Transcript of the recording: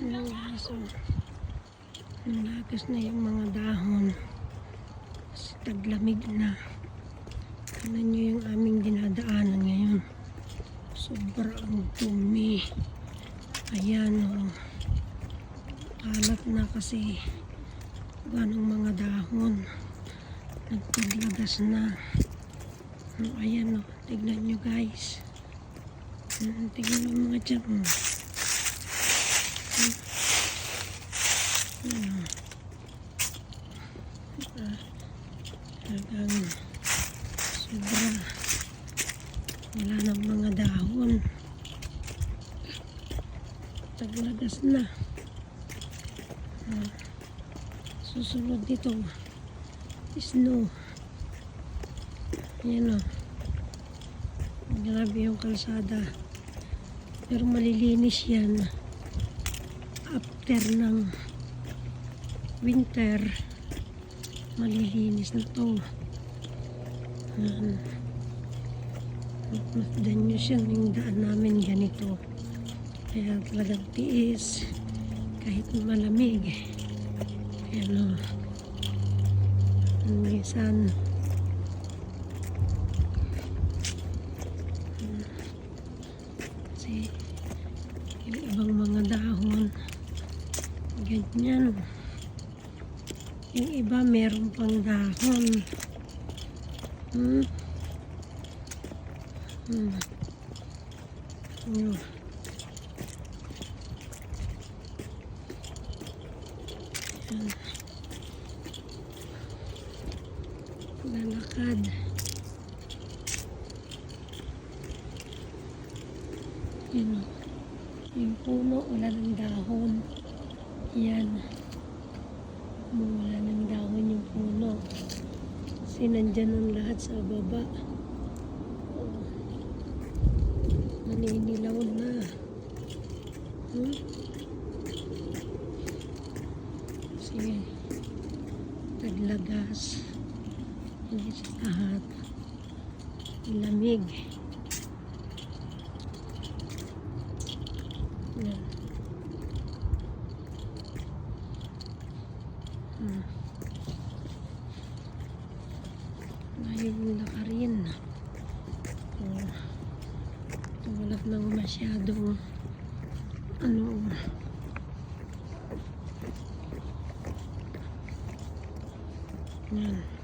Oh. Nalagas na yung mga dahon. Kasi taglamig na. Tingnan nyo yung aming dinadaanan ngayon. Sobrang dumi. Ayan, oh. Kalat na kasi ganong mga dahon. Nagpaglagas na. Oh, ayan, oh. Tignan nyo guys. Hmm, tignan nyo mga tiyan. Talagang sobra. Wala nang mga dahon. Taglagas na. Susunod dito. Snow. Ayan o. Grabe yung kalsada. Pero malilinis yan. After ng winter, malilinis na to. Ayan. Masdan nyo siya yung daan namin ganito. Kaya talagang tiis. Kahit malamig. Ayan o. Minsan, kasi yung ibang mga dahon, ganyan. Yung iba meron pang dahon. Hmm. Hmm. Yun. Yan. Lalakad. Yun. Yung puno, wala ng dahon. Yan. Wala ng dahon yung puno. Kasi nandyan ang lahat sa baba. Naninilaw na. Hmm? Sige. Taglagas. Hindi sa lahat. Lamig. Yan. Hmm. Na ka rin. Oh. Tulad ng masyadong ano yan